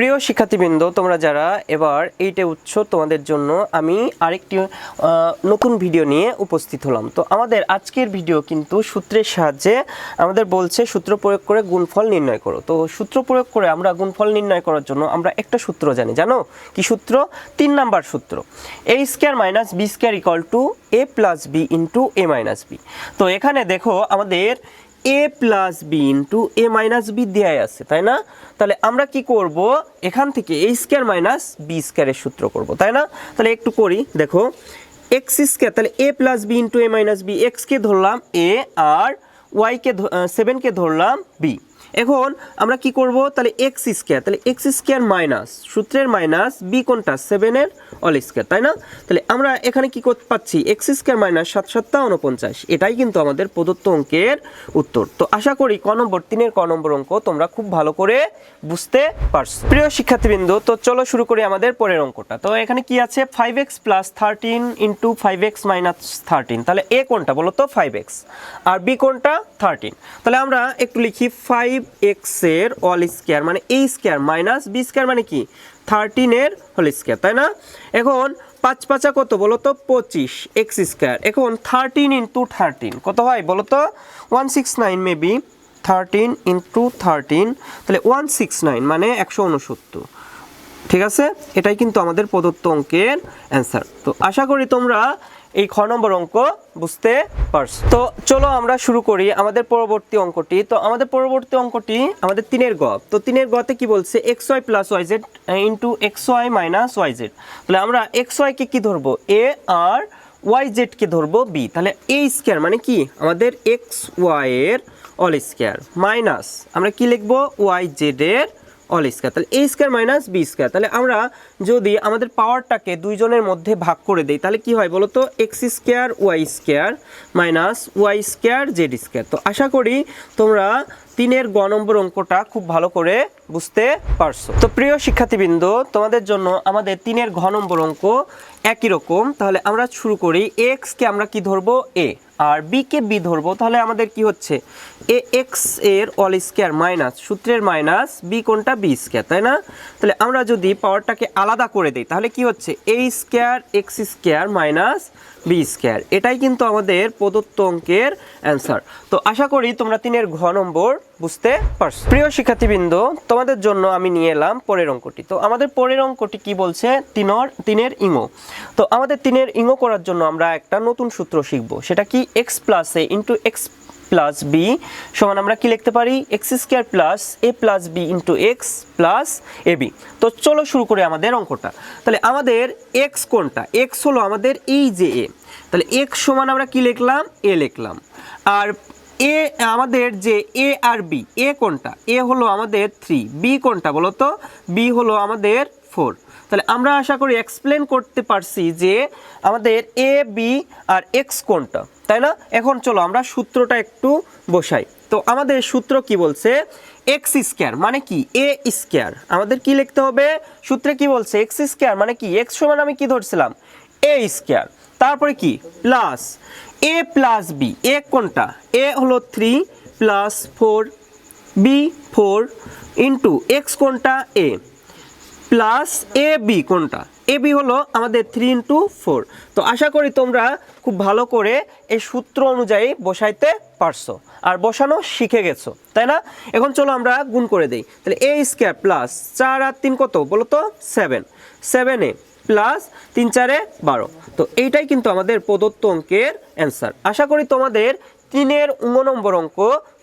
প্রিয় শিক্ষার্থীবৃন্দ, তোমরা যারা এবার এইটে উচ্চ তোমাদের জন্য আমি আরেকটি নতুন ভিডিও নিয়ে উপস্থিত হলাম। তো আমাদের আজকের ভিডিও কিন্তু সূত্রের সাহায্যে আমাদের বলছে সূত্র প্রয়োগ করে গুণফল নির্ণয় করো। তো সূত্র প্রয়োগ করে আমরা গুণফল নির্ণয় করার জন্য আমরা একটা সূত্র জানি। জানো? কি সূত্র? তিন নাম্বার সূত্র। A square minus B square equal to A plus B into A minus B তো এখানে দেখো আমাদের A plus B into A minus B দেওয়াই আছে, তাই না? তাহলে আমরা কি করব? এখান থেকে এ স্কোয়ার মাইনাস বি স্কোয়ারের সূত্র করব, তাই না? তাহলে একটু করি, দেখো এক্স স্কোয়ার তাহলে A plus B into A minus B এক্সকে ধরলাম এ আর ওয়াইকে সেভেনকে ধরলাম বি এখন আমরা কি করব? তাহলে এক্স স্কোয়ার তাহলে এক্স স্কোয়ার মাইনাস সূত্রের মাইনাস বি কোনটা? সেভেনের অল স্কোয়ার তাই না? তাহলে আমরা এখানে কি করতে পাচ্ছি? এক্স স্কোয়ার মাইনাস সাত সাতটা উনপঞ্চাশ এটাই কিন্তু আমাদের প্রদত্ত অঙ্কের উত্তর। তো আশা করি ক নম্বর, তিনের ক নম্বর অঙ্ক তোমরা খুব ভালো করে বুঝতে পারছ। প্রিয় শিক্ষার্থীবৃন্দ, তো চলো শুরু করি আমাদের পরের অঙ্কটা। তো এখানে কি আছে? Five X plus thirteen into five X minus thirteen তাহলে এ কোনটা বলো তো ফাইভ এক্স আর বি কোনটা? থার্টিন তাহলে আমরা একটু লিখি ফাইভ এক্সের অল স্কোয়ার মানে এই স্কোয়ার মাইনাস বি স্কোয়ার মানে কি? থার্টিনের হোল স্কোয়ার তাই না? এখন পাঁচ পাঁচা কত বলো তো পঁচিশ এক্স স্কোয়ার এখন থার্টিন ইন্টু থার্টিন কত হয় বলো তো one six nine maybe thirteen into thirteen তাহলে ওয়ান সিক্স নাইন মানে একশো উনসত্তর। ঠিক আছে? এটাই কিন্তু আমাদের প্রদত্ত অঙ্কের অ্যান্সার তো আশা করি তোমরা এই খ নম্বর অঙ্ক বুঝতে পারছ। তো চলো আমরা শুরু করি আমাদের পরবর্তী অঙ্কটি। তো আমাদের পরবর্তী অঙ্কটি আমাদের তিনের গ। তো তিনের গতে কি বলছে? X Y plus Y Z into X Y minus Y Z তাহলে আমরা এক্স ওয়াইকে কী ধরবো? এ আর ওয়াই জেডকে ধরবো? বি তাহলে এ স্কোয়ার মানে কি? আমাদের এক্স ওয়াইয়ের অল স্কোয়ার মাইনাস আমরা কি লিখব? ওয়াই জেডের অল স্কোয়ার তাহলে A square minus B square তাহলে আমরা যদি আমাদের পাওয়ারটাকে দুইজনের মধ্যে ভাগ করে দেই, তাহলে কি হয় বলো তো X square Y square minus Y square Z square তো আশা করি তোমরা তিনের গ নম্বর অঙ্কটা খুব ভালো করে বুঝতে পারছ? তো প্রিয় শিক্ষার্থীবৃন্দ, তোমাদের জন্য আমাদের তিনের ঘ নম্বর অঙ্ক একই রকম। তাহলে আমরা শুরু করি এক্সকে আমরা কি ধরবো? এ আর বি কে বি ধরবো? তাহলে আমাদের কি হচ্ছে? এ এক্সের অল স্কোয়ার মাইনাস সূত্রের মাইনাস বি কোনটা? বি স্কোয়ার তাই না? তাহলে আমরা যদি পাওয়ারটাকে আলাদা করে দিই, তাহলে কি হচ্ছে? A square X square minus B square এটাই কিন্তু আমাদের প্রদত্ত অঙ্কের অ্যান্সার তো আশা করি তোমরা তিনের ঘ নম্বর বুঝতে পারছ? প্রিয় শিক্ষার্থীবৃন্দ, তোমাদের জন্য আমি নিয়ে এলাম পরের অঙ্কটি। তো আমাদের পরের অঙ্কটি কি বলছে? তিনর, তিনের ইঙো তো আমাদের তিনের ইঙো করার জন্য আমরা একটা নতুন সূত্র শিখব। সেটা কি? X plus A into X plus B সমান আমরা কি লিখতে পারি? X square plus A plus B into X plus A B তো চলো শুরু করে আমাদের অঙ্কটা। তাহলে আমাদের এক্স কোনটা? এক্স হলো আমাদের এই যে এ তাহলে এক্স সমান আমরা কি লিখলাম? এ লিখলাম। আর এ আমাদের যে এ আর বি এ কোনটা? এ হলো আমাদের থ্রি বি কোনটা বলো তো? বি হলো আমাদের ফোর তাহলে আমরা আশা করি এক্সপ্লেন করতে পারছি যে আমাদের এ বি আর এক্স কোনটা, তাই না? এখন চলো আমরা সূত্রটা একটু বসাই। তো আমাদের সূত্র কি বলছে? এক্স স্কোয়ার মানে কি? এ স্কোয়ার আমাদের কি লিখতে হবে? সূত্রে কি বলছে? এক্স স্কোয়ার মানে কি? এক্স সমান আমি কি ধরছিলাম? এ স্কোয়ার তারপরে কি? Plus A plus B A কোনটা? এ হলো three plus four B four into X কোনটা? এ প্লাস এ বি কোনটা? এ বি হলো আমাদের থ্রি ইন্টু ফোর তো আশা করি তোমরা খুব ভালো করে এই সূত্র অনুযায়ী বসাইতে পারছ। আর বসানো শিখে গেছো, তাই না? এখন চলো আমরা গুণ করে দেই। তাহলে এ স্কোয়ার প্লাস চার আর তিন কত? বলো তো সেভেন সেভেন এ প্লাস তিন চারে বারো। তো এইটাই কিন্তু আমাদের প্রদত্ত অঙ্কের অ্যান্সার। আশা করি তোমাদের তিনের উন নম্বর অঙ্ক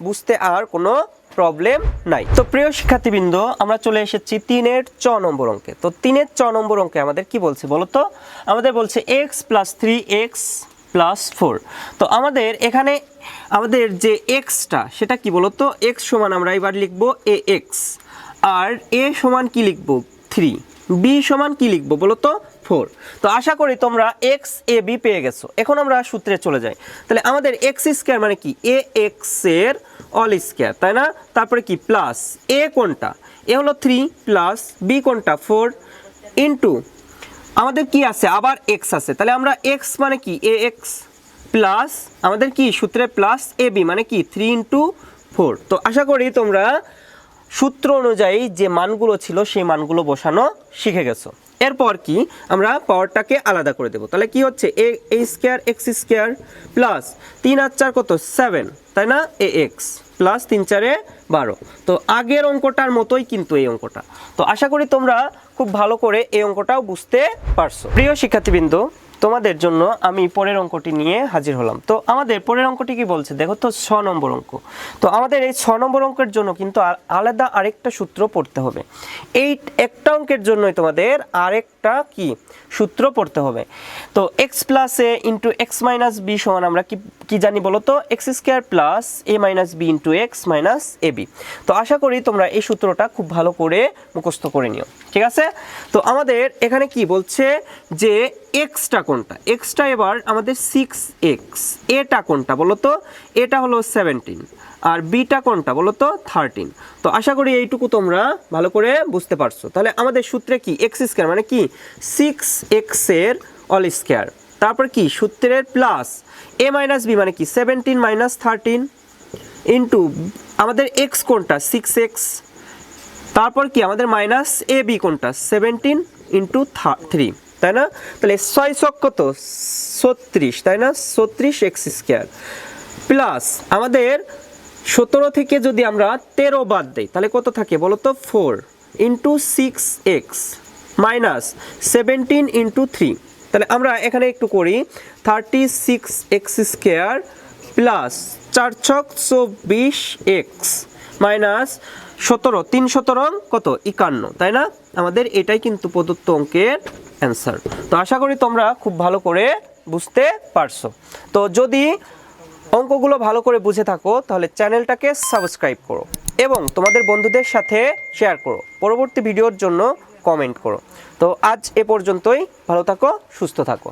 বুঝতে আর কোনো প্রবলেম নাই। তো প্রিয় শিক্ষার্থীবৃন্দ, আমরা চলে এসেছি তিনের চ নম্বর অঙ্কে। তো তিনের চ নম্বর অঙ্কে আমাদের কি বলছে বলো তো? আমাদের বলছে X plus three X plus four তো আমাদের এখানে আমাদের যে এক্সটা সেটা কি বলো তো? এক্স সমান আমরা এবার লিখব এ এক্স আর এ সমান কি লিখব? থ্রি বি সমান কি লিখব বলো তো? ফোর তো আশা করি তোমরা এক্স এ বি পেয়ে গেছো। এখন আমরা সূত্রে চলে যাই। তাহলে আমাদের এক্স স্কোয়ার মানে কি? এ এক্সের অল স্কোয়ার তাই না? তারপরে কি? প্লাস এ কোনটা? এ হলো থ্রি প্লাস বি কোনটা? ফোর ইন্টু আমাদের কি আছে? আবার এক্স আছে। তাহলে আমরা এক্স মানে কি? এ এক্স প্লাস আমাদের কি? সূত্রে প্লাস এ বি মানে কি? থ্রি ইন্টু ফোর তো আশা করি তোমরা সূত্র অনুযায়ী যে মানগুলো ছিল, সেই মানগুলো বসানো শিখে গেছো। এরপর কি? আমরা পাওয়ারটাকে আলাদা করে দেবো। তাহলে কি হচ্ছে? A A square X square plus তিন আর চার কত? সেভেন তাই না? এ এক্স প্লাস তিন চারে বারো। তো আগের অঙ্কটার মতোই কিন্তু এই অঙ্কটা। তো আশা করি তোমরা খুব ভালো করে এই অঙ্কটাও বুঝতে পারছ। প্রিয় শিক্ষার্থীবৃন্দ তোমাদের জন্য আমি পরের অঙ্কটি নিয়ে হাজির হলাম। তো আমাদের পরের অঙ্কটি কি বলছে? দেখো তো, ছ নম্বর অঙ্ক। তো আমাদের এই ছ নম্বর অঙ্কের জন্য কিন্তু আলাদা আরেকটা সূত্র পড়তে হবে। এই একটা অঙ্কের জন্যই তোমাদের আরেকটা কি? সূত্র পড়তে হবে। তো X plus A into X minus B সমান আমরা কি কি জানি বলো তো X square plus A minus B into X minus A B তো আশা করি তোমরা এই সূত্রটা খুব ভালো করে মুখস্থ করে নিও। ঠিক আছে? তো আমাদের এখানে কি বলছে যে এক্সটা কোনটা? এক্সটা এবার আমাদের সিক্স এক্স এটা কোনটা বলো তো এটা হলো সেভেন্টিন আর বিটা কোনটা বলো তো থার্টিন তো আশা করি এইটুকু তোমরা ভালো করে বুঝতে পারছ। তাহলে আমাদের সূত্রে কি? এক্স স্কোয়ার মানে কি? সিক্স এক্সের অল স্কোয়ার তারপর কি? সূত্রের প্লাস এ মাইনাস বি মানে কি? সেভেন্টিন মাইনাস থার্টিন ইন্টু আমাদের এক্স কোনটা? সিক্স এক্স তারপর কি? আমাদের মাইনাস এ বি কোনটা? সেভেন্টিন ইন্টু থ্রি তাই না? তাহলে ছয় ছক কত? ছত্রিশ, তাই না? ছত্রিশ এক্স স্কোয়ার প্লাস আমাদের সতেরো থেকে যদি আমরা তেরো বাদ দেই, তাহলে কত থাকে বলো তো? Four into six X minus seventeen into three তাহলে আমরা এখানে একটু করি। Thirty six X square plus চার ছক চব্বিশ এক্স মাইনাস সতেরো, তিন সতেরো কত? একান্ন, তাই না? আমাদের এটাই কিন্তু প্রদত্ত অঙ্কের অ্যান্সার তো আশা করি তোমরা খুব ভালো করে বুঝতে পারছ। তো যদি অঙ্কগুলো ভালো করে বুঝে থাকো, তাহলে চ্যানেলটাকে সাবস্ক্রাইব করো এবং তোমাদের বন্ধুদের সাথে শেয়ার করো। পরবর্তী ভিডিওর জন্য কমেন্ট করো। তো আজ এ পর্যন্তই। ভালো থাকো সুস্থ থাকো।